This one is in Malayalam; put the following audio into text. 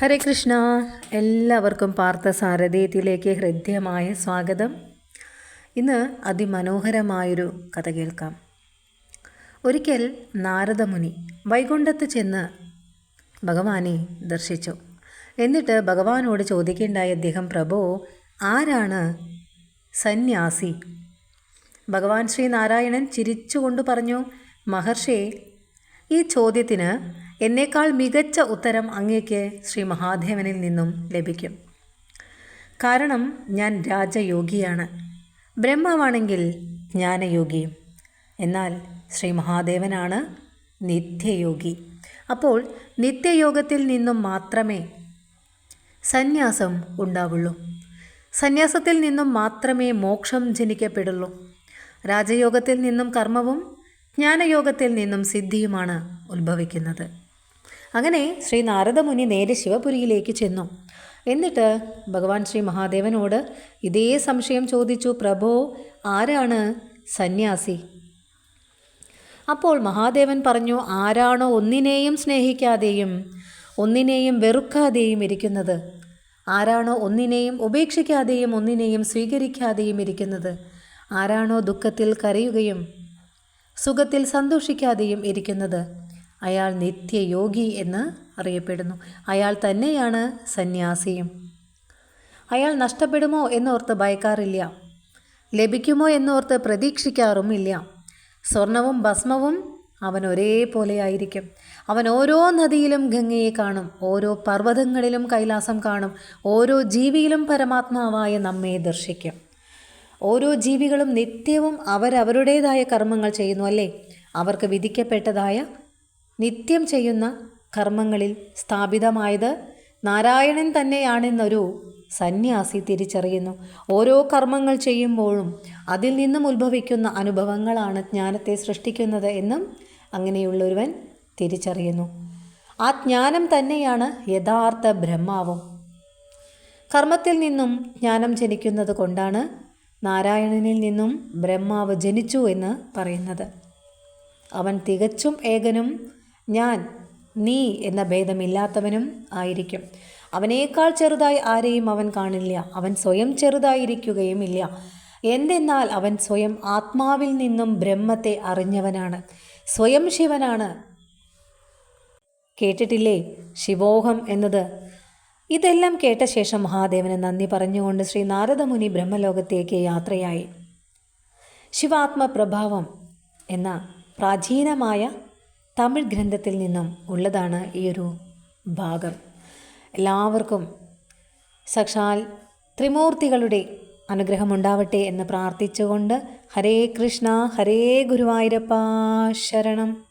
ഹരേ കൃഷ്ണ. എല്ലാവർക്കും പാർത്ഥസാരഥിയത്തിലേക്ക് ഹൃദ്യമായ സ്വാഗതം. ഇന്ന് അതിമനോഹരമായൊരു കഥ കേൾക്കാം. ഒരിക്കൽ നാരദമുനി വൈകുണ്ഠത്ത് ചെന്ന് ഭഗവാനെ ദർശിച്ചു. എന്നിട്ട് ഭഗവാനോട് ചോദിക്കേണ്ടായ അദ്ദേഹം പ്രഭോ ആരാണ് സന്യാസി? ഭഗവാൻ ശ്രീനാരായണൻ ചിരിച്ചുകൊണ്ട് പറഞ്ഞു മഹർഷി ഈ ചോദ്യത്തിന് എന്നേക്കാൾ മികച്ച ഉത്തരം അങ്ങേക്ക് ശ്രീ മഹാദേവനിൽ നിന്നും ലഭിക്കും. കാരണം ഞാൻ രാജയോഗിയാണ്. ബ്രഹ്മാവാണെങ്കിൽ ജ്ഞാനയോഗിയും എന്നാൽ ശ്രീ മഹാദേവനാണ് നിത്യയോഗി. അപ്പോൾ നിത്യയോഗത്തിൽ നിന്നും മാത്രമേ സന്യാസം ഉണ്ടാവുള്ളൂ. സന്യാസത്തിൽ നിന്നും മാത്രമേ മോക്ഷം ജനിക്കപ്പെടുള്ളൂ. രാജയോഗത്തിൽ നിന്നും കർമ്മവും ജ്ഞാനയോഗത്തിൽ നിന്നും സിദ്ധിയുമാണ് ഉത്ഭവിക്കുന്നത്. അങ്ങനെ ശ്രീ നാരദമുനി നേരെ ശിവപുരിയിലേക്ക് ചെന്നു. എന്നിട്ട് ഭഗവാൻ ശ്രീ മഹാദേവനോട് ഇതേ സംശയം ചോദിച്ചു പ്രഭോ ആരാണ് സന്യാസി? അപ്പോൾ മഹാദേവൻ പറഞ്ഞു ആരാണോ ഒന്നിനെയും സ്നേഹിക്കാതെയും ഒന്നിനെയും വെറുക്കാതെയും ഇരിക്കുന്നത്? ആരാണോ ഒന്നിനെയും ഉപേക്ഷിക്കാതെയും ഒന്നിനെയും സ്വീകരിക്കാതെയും ഇരിക്കുന്നത്? ആരാണോ ദുഃഖത്തിൽ കരയുകയും സുഖത്തിൽ സന്തോഷിക്കാതെയും ഇരിക്കുന്നത്. അയാൾ നിത്യയോഗി എന്ന് അറിയപ്പെടുന്നു. അയാൾ തന്നെയാണ് സന്യാസിയും. അയാൾ നഷ്ടപ്പെടുമോ എന്നോർത്ത് ഭയക്കാറില്ല. ലഭിക്കുമോ എന്നോർത്ത് പ്രതീക്ഷിക്കാറുമില്ല. സ്വർണവും ഭസ്മവും അവൻ ഒരേപോലെ ആയിരിക്കും. അവൻ ഓരോ നദിയിലും ഗംഗയെ കാണും. ഓരോ പർവതങ്ങളിലും കൈലാസം കാണും. ഓരോ ജീവിയിലും പരമാത്മാവായ നമ്മെ ദർശിക്കും. ഓരോ ജീവികളും നിത്യവും അവരവരുടേതായ കർമ്മങ്ങൾ ചെയ്യുന്നു അല്ലേ? അവർക്ക് വിധിക്കപ്പെട്ടതായ നിത്യം ചെയ്യുന്ന കർമ്മങ്ങളിൽ സ്ഥാപിതമായത് നാരായണൻ തന്നെയാണെന്നൊരു സന്യാസി തിരിച്ചറിയുന്നു. ഓരോ കർമ്മങ്ങൾ ചെയ്യുമ്പോഴും അതിൽ നിന്നും ഉത്ഭവിക്കുന്ന അനുഭവങ്ങളാണ് ജ്ഞാനത്തെ സൃഷ്ടിക്കുന്നത് എന്നും അങ്ങനെയുള്ളൊരുവൻ തിരിച്ചറിയുന്നു. ആ ജ്ഞാനം തന്നെയാണ് യഥാർത്ഥ ബ്രഹ്മാവും. കർമ്മത്തിൽ നിന്നും ജ്ഞാനം ജനിക്കുന്നത് കൊണ്ടാണ് നാരായണനിൽ നിന്നും ബ്രഹ്മാവ് ജനിച്ചു എന്ന് പറയുന്നത്. അവൻ തികച്ചും ഏകനും ഞാൻ നീ എന്ന ഭേദമില്ലാത്തവനും ആയിരിക്കും. അവനേക്കാൾ ചെറുതായി ആരെയും അവൻ കാണില്ല. അവൻ സ്വയം ചെറുതായിരിക്കുകയുമില്ല എന്തെന്നാൽ അവൻ സ്വയം ആത്മാവിൽ നിന്നും ബ്രഹ്മത്തെ അറിഞ്ഞവനാണ്. സ്വയം ശിവനാണ്. കേട്ടിട്ടില്ലേ? ശിവോഹം എന്നത് ഇതെല്ലാം കേട്ട ശേഷം മഹാദേവന് നന്ദി പറഞ്ഞുകൊണ്ട് ശ്രീ നാരദമുനി ബ്രഹ്മലോകത്തേക്ക് യാത്രയായി. ശിവാത്മപ്രഭാവം എന്ന പ്രാചീനമായ തമിഴ് ഗ്രന്ഥത്തിൽ നിന്നും ഉള്ളതാണ് ഈ ഒരു ഭാഗം. എല്ലാവർക്കും സക്ഷാൽ ത്രിമൂർത്തികളുടെ അനുഗ്രഹമുണ്ടാവട്ടെ എന്ന് പ്രാർത്ഥിച്ചുകൊണ്ട് ഹരേ കൃഷ്ണ ഹരേ ഗുരുവായൂരപ്പ ശരണം.